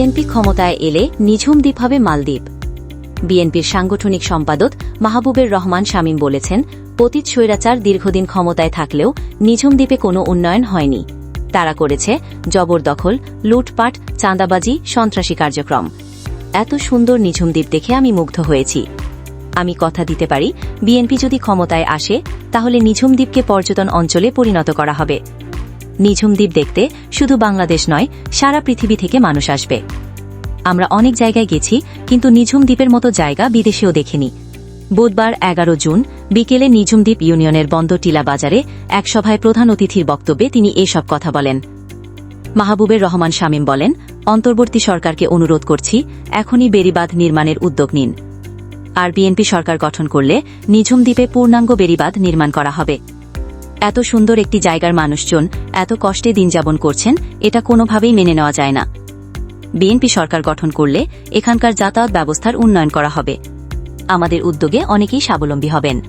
BNP ক্ষমতায় এলে নিঝুম দ্বীপ হবে মালদ্বীপ। বিএনপির সাংগঠনিক সম্পাদক মাহবুবের রহমান শামীম বলেছেন পতিত স্বৈরাচার দীর্ঘদিন ক্ষমতায় থাকলেও নিঝুম দ্বীপে কোনো উন্নয়ন হয়নি। তারা করেছে জবরদখল, লুটপাট, চাঁদাবাজি, সন্ত্রাসী কার্যক্রম। এত সুন্দর নিঝুম দ্বীপ দেখে আমি মুগ্ধ হয়েছি। আমি কথা দিতে পারি, বিএনপি যদি ক্ষমতায় আসে, তাহলে নিঝুম দ্বীপকে পর্যটন অঞ্চলে পরিণত করা হবে। নিঝুম দ্বীপ দেখতে শুধু বাংলাদেশ নয়, সারা পৃথিবী থেকে মানুষ আসবে। আমরা অনেক জায়গায় গেছি, কিন্তু নিঝুম দ্বীপের মতো জায়গা বিদেশেও দেখিনি। বুধবার এগারো জুন বিকেলে নিঝুম দ্বীপ ইউনিয়নের বন্দর টিলা বাজারে এক সভায় প্রধান অতিথির বক্তব্যে তিনি এসব কথা বলেন। মাহবুবের রহমান শামীম বলেন, অন্তর্বর্তী সরকারকে অনুরোধ করছি, এখনই বেড়িবাঁধ নির্মাণের উদ্যোগ নিন। আর বিএনপি সরকার গঠন করলে নিঝুম দ্বীপে পূর্ণাঙ্গ বেড়িবাঁধ নির্মাণ করা হবে। এত সুন্দর একটি জায়গার মানুষজন, এত কষ্টে দিন যাপন করছেন, এটা কোনোভাবেই মেনে নেওয়া যায় না। বিএনপি সরকার গঠন করলে এখানকার যাতায়াত ব্যবস্থার উন্নয়ন করা হবে। আমাদের উদ্যোগে অনেকেই স্বাবলম্বী হবেন।